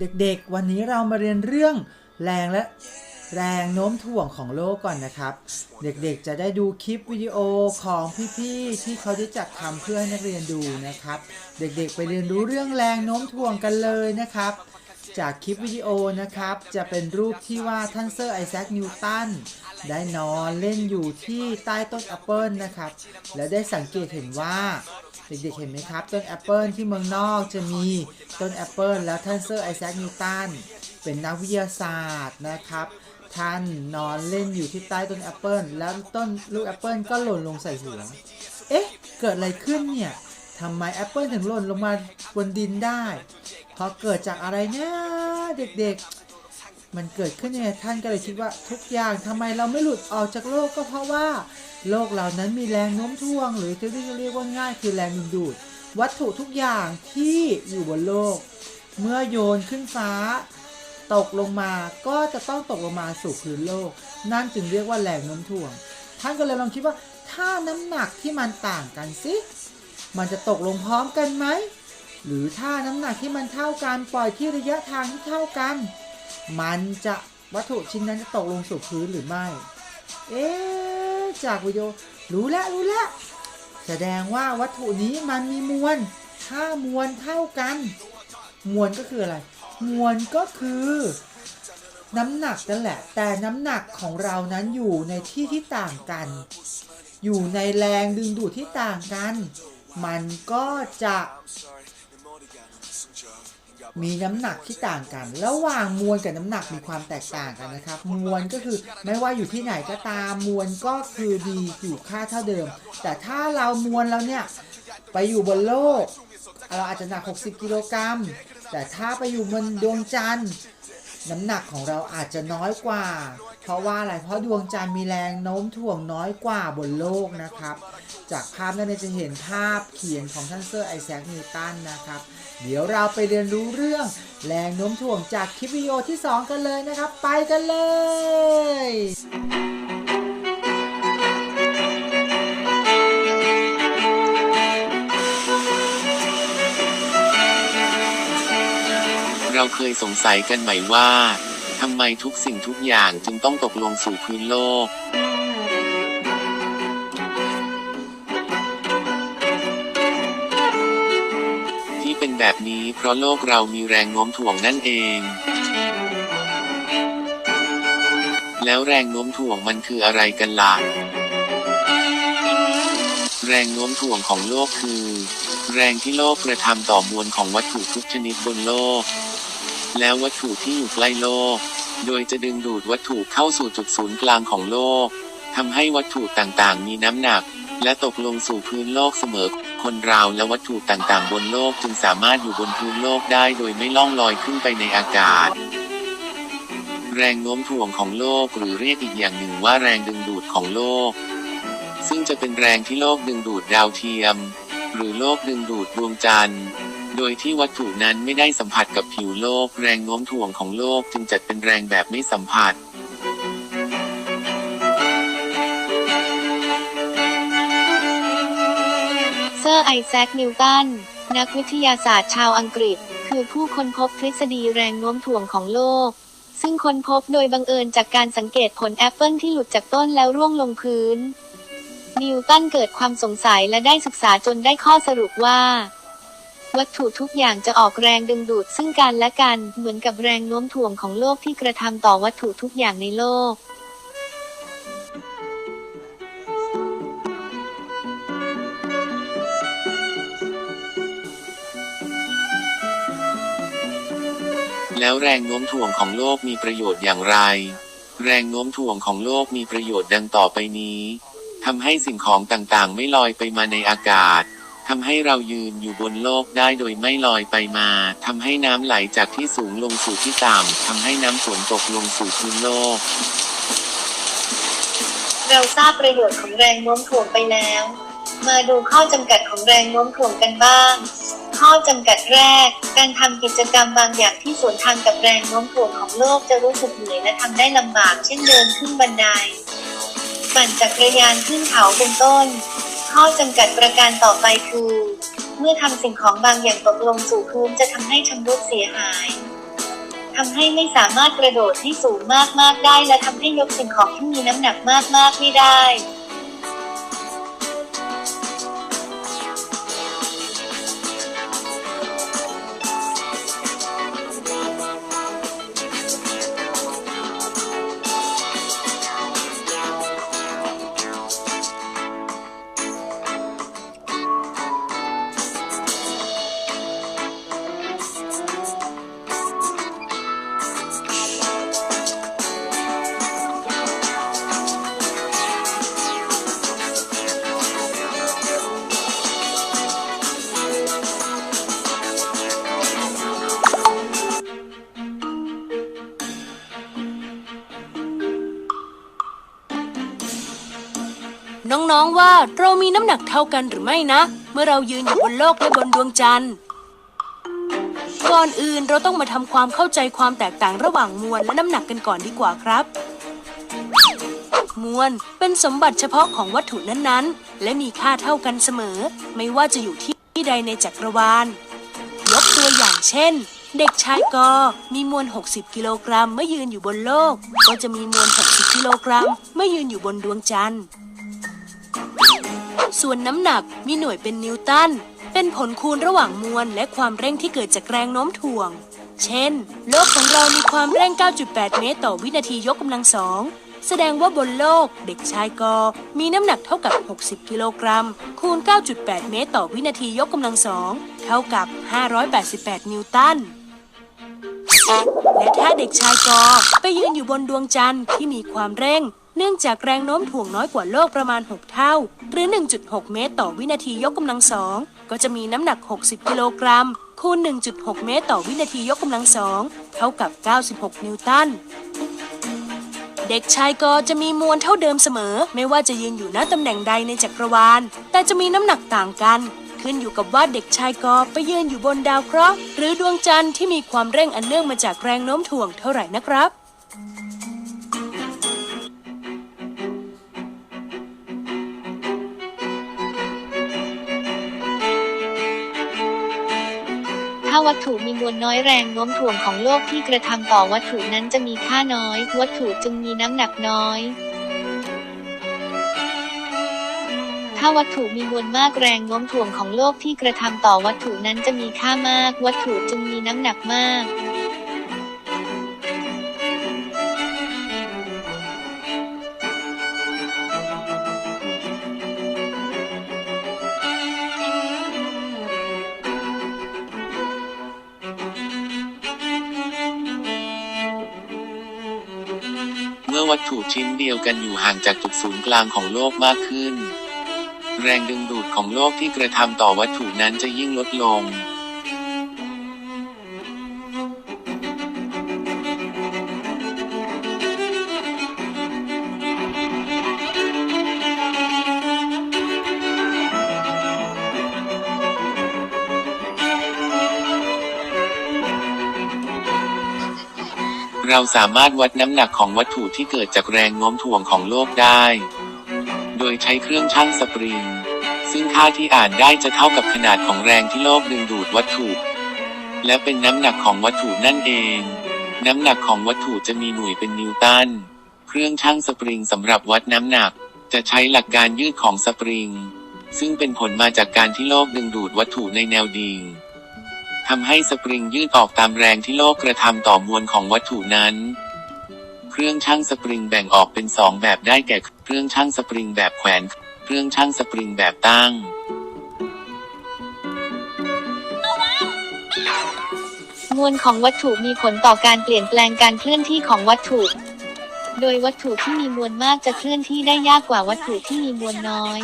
เด็กๆ วันนี้เรามาเรียนเรื่องแรงและแรงโน้มถ่วงของโลกก่อนนะครับ เด็กๆจะได้ดูคลิปวิดีโอของพี่ๆที่เขาได้จัดทำเพื่อให้นักเรียนดูนะครับ เด็กๆไปเรียนรู้เรื่องแรงโน้มถ่วงกันเลยนะครับ จากคลิปวิดีโอนะครับ จะเป็นรูปที่ว่าท่านเซอร์ไอแซคนิวตัน ได้นอนเล่นอยู่ที่ใต้ต้นแอปเปิลนะครับ และได้สังเกตเห็นว่าเด็กๆเห็นไหมครับ ต้นแอปเปิลที่เมืองนอกจะมีต้นแอปเปิลแล้วท่านเซอร์ไอแซคนิวตันเป็นนักวิทยาศาสตร์นะครับ ท่านนอนเล่นอยู่ที่ใต้ต้นแอปเปิลแล้วต้นลูกแอปเปิลก็หล่นลงใส่หัวเอ๊ะ เกิดอะไรขึ้นเนี่ยทำไมแอปเปิลถึงหล่นลงมาบนดินได้ เพราะเกิดจากอะไรนะเด็กๆ มันเกิดขึ้นเนี่ยท่านก็เลยคิดว่าทุกอย่างทำไมเราไม่หลุดออกจากโลกก็เพราะว่า โลกเรานั้นมีแรงโน้มถ่วง หรือที่จะเรียกว่าง่ายคือแรงดึงดูด วัตถุทุกอย่างที่อยู่บนโลก เมื่อโยนขึ้นฟ้า ตกลงมาก็จะต้องตกลงมาสู่พื้นโลก นั่นจึงเรียกว่าแรงโน้มถ่วง ท่านก็เลยลองคิดว่า ถ้าน้ำหนักที่มันต่างกันสิมันจะตกลงพร้อมกันไหมหรือถ้าน้ำหนักที่มันเท่ากันปล่อยที่ระยะทางที่เท่ากัน มันจะวัตถุชิ้นนั้นจะตกลงสู่พื้นหรือไม่ เอ๊ะจากวิดีโอรู้แล้วรู้แล้วแสดงว่าวัตถุนี้มันมีมวล ถ้ามวลเท่ากัน มวลก็คืออะไร มวลก็คือ น้ำหนักนั่นแหละ แต่น้ำหนักของเรานั้นอยู่ในที่ที่ต่างกัน อยู่ในแรงดึงดูดที่ต่างกัน มันก็จะ มีน้ำหนักที่ต่างกัน ระหว่างมวลกับน้ำหนักมีความแตกต่างกันนะครับ มวลก็คือไม่ว่าอยู่ที่ไหนก็ตามมวลก็คือดีอยู่ค่าเท่าเดิม แต่ถ้าเรามวลเราเนี่ยไปอยู่บนโลก เราอาจจะหนัก 60 กิโลกรัม แต่ถ้าไปอยู่บนดวงจันทร์ น้ำหนักของเราอาจจะน้อยกว่า เพราะว่าอะไรเพราะดวงจันทร์มีแรงโน้มถ่วงน้อยกว่าบนโลกนะครับ จากภาพนั้นจะเห็นภาพเขียนของท่านเซอร์ไอแซคนิวตันนะครับ เดี๋ยวเราไปเรียนรู้เรื่องแรงโน้มถ่วงจากคลิปวิดีโอที่ 2 กันเลยนะครับ ไปกันเลยเราเคยสงสัยกันไหมว่า ทำไมทุกสิ่งทุกอย่างจึงต้องตกลงสู่พื้นโลก ที่เป็นแบบนี้เพราะโลกเรามีแรงโน้มถ่วงนั่นเอง แล้วแรงโน้มถ่วงมันคืออะไรกันล่ะแรงโน้มถ่วงของโลกคือ แรงที่โลกกระทำต่อมวลของวัตถุทุกชนิดบนโลก แล้ววัตถุที่อยู่ใกล้โลก โดยจะดึงดูดวัตถุเข้าสู่จุดศูนย์กลางของโลกทำให้วัตถุต่างๆ มีน้ำหนัก และตกลงสู่พื้นโลกเสมอ คนเราและวัตถุต่างๆ บนโลกจึงสามารถอยู่บนพื้นโลกได้โดยไม่ล่องลอยขึ้นไปในอากาศ แรงโน้มถ่วงของโลกหรือเรียกอีกอย่างหนึ่งว่าแรงดึงดูดของโลก ซึ่งจะเป็นแรงที่โลกดึงดูดดาวเทียม หรือโลกดึงดูดดวงจันทร์ โดยที่วัตถุนั้นไม่ได้สัมผัสกับผิวโลก แรงโน้มถ่วงของโลกจึงจัดเป็นแรงแบบไม่สัมผัสเซอร์ไอแซคนิวตันนักวิทยาศาสตร์ชาวอังกฤษ คือผู้ค้นพบทฤษฎีแรงโน้มถ่วงของโลก ซึ่งค้นพบโดยบังเอิญจากการสังเกตผลแอปเปิลที่หลุดจากต้นแล้วร่วงลงพื้น นิวตันเกิดความสงสัยและได้ศึกษาจนได้ข้อสรุปว่า วัตถุทุกอย่างจะออกแรงดึงดูดซึ่งกันและกัน เหมือนกับแรงโน้มถ่วงของโลกที่กระทำต่อวัตถุทุกอย่างในโลกแล้วแรงโน้มถ่วงของโลกมีประโยชน์อย่างไร แรงโน้มถ่วงของโลกมีประโยชน์ดังต่อไปนี้ ทำให้สิ่งของต่างๆ ไม่ลอยไปมาในอากาศ ทำให้เรายืนอยู่บนโลกได้โดยไม่ลอยไปมา ทำให้น้ำไหลจากที่สูงลงสู่ที่ต่ำ ทำให้น้ำฝนตกลงสู่พื้นโลก เราทราบประโยชน์ของแรงโน้มถ่วงไปแล้ว มาดูข้อจำกัดของแรงโน้มถ่วงกันบ้าง ข้อจำกัดแรก การทำกิจกรรมบางอย่างที่สวนทางกับแรงโน้มถ่วงของโลกจะรู้สึกเหนื่อยและทำได้ลำบาก เช่นเดินขึ้นบันไดปั่นจักรยานขึ้นเขาเป็นต้น ข้อจำกัดประการต่อไปคือ เมื่อทำสิ่งของบางอย่างตกลงสู่พื้นจะทำให้ชำรุดเสียหายทำให้ไม่สามารถกระโดดให้สูงมากๆได้ และทำให้ยกสิ่งของที่มีน้ำหนักมากๆไม่ได้ น้องๆว่าเรามีน้ำหนักเท่ากันหรือไม่นะ เมื่อเรายืนอยู่บนโลกและบนดวงจันทร์ก่อนอื่นเราต้องมาทำความเข้าใจความแตกต่างระหว่างมวลและน้ำหนักกันก่อนดีกว่าครับ มวลเป็นสมบัติเฉพาะของวัตถุนั้นๆ และมีค่าเท่ากันเสมอ ไม่ว่าจะอยู่ที่ใดในจักรวาล ยกตัวอย่างเช่น เด็กชายกอมีมวล 60 กิโลกรัมเมื่อยืนอยู่บนโลก ก็จะมีมวล 60 กิโลกรัมเมื่อยืนอยู่บนดวงจันทร์ ส่วนน้ำหนักมีหน่วยเป็นนิวตัน เป็นผลคูณระหว่างมวลและความเร่งที่เกิดจากแรงโน้มถ่วง เช่น โลกของเรามีความเร่ง 9.8 เมตรต่อวินาทียกกำลังสองแสดงว่าบนโลกเด็กชายกอ มีน้ำหนักเท่ากับ 60 กิโลกรัม คูณ 9.8 เมตรต่อวินาทียกกำลังสอง เท่ากับ 588 นิวตัน และถ้าเด็กชายกอไปยืนอยู่บนดวงจันทร์ที่มีความเร่ง เนื่องจากแรงโน้มถ่วงน้อยกว่าโลกประมาณ 6 เท่า หรือ 1.6 เมตรต่อวินาทียกกำลังสองก็จะมีน้ำหนัก 60 กิโลกรัม คูณ 1.6 เมตรต่อวินาทียกกำลังสองเท่ากับ 96 นิวตันเด็กชายกอจะมีมวลเท่าเดิมเสมอ ไม่ว่าจะยืนอยู่ณตำแหน่งใดในจักรวาล แต่จะมีน้ำหนักต่างกัน ขึ้นอยู่กับว่าเด็กชายกอไปยืนอยู่บนดาวเคราะห์หรือดวงจันทร์ที่มีความเร่งอันเนื่องมาจากแรงโน้มถ่วงเท่าไหร่นะครับ ถ้าวัตถุมีมวลน้อยแรงโน้มถ่วงของโลกที่กระทำต่อวัตถุนั้นจะมีค่าน้อย วัตถุจึงมีน้ำหนักน้อยถ้าวัตถุมีมวลมากแรงโน้มถ่วงของโลกที่กระทำต่อวัตถุนั้นจะมีค่ามาก วัตถุจึงมีน้ำหนักมาก วัตถุชิ้นเดียวกันอยู่ห่างจากจุดศูนย์กลางของโลกมากขึ้น แรงดึงดูดของโลกที่กระทำต่อวัตถุนั้นจะยิ่งลดลง เราสามารถวัดน้ำหนักของวัตถุที่เกิดจากแรงโน้มถ่วงของโลกได้ โดยใช้เครื่องชั่งสปริง ซึ่งค่าที่อ่านได้จะเท่ากับขนาดของแรงที่โลกดึงดูดวัตถุ และเป็นน้ำหนักของวัตถุนั่นเอง น้ำหนักของวัตถุจะมีหน่วยเป็นนิวตัน เครื่องชั่งสปริงสำหรับวัดน้ำหนัก จะใช้หลักการยืดของสปริง ซึ่งเป็นผลมาจากการที่โลกดึงดูดวัตถุในแนวดิ่ง ทำให้สปริงยืดออกตามแรงที่โลกกระทำต่อมวลของวัตถุนั้น เครื่องชั่งสปริงแบ่งออกเป็นสองแบบได้แก่ เครื่องชั่งสปริงแบบแขวน เครื่องชั่งสปริงแบบตั้ง มวลของวัตถุมีผลต่อการเปลี่ยนแปลงการเคลื่อนที่ของวัตถุ โดยวัตถุที่มีมวลมากจะเคลื่อนที่ได้ยากกว่าวัตถุที่มีมวลน้อย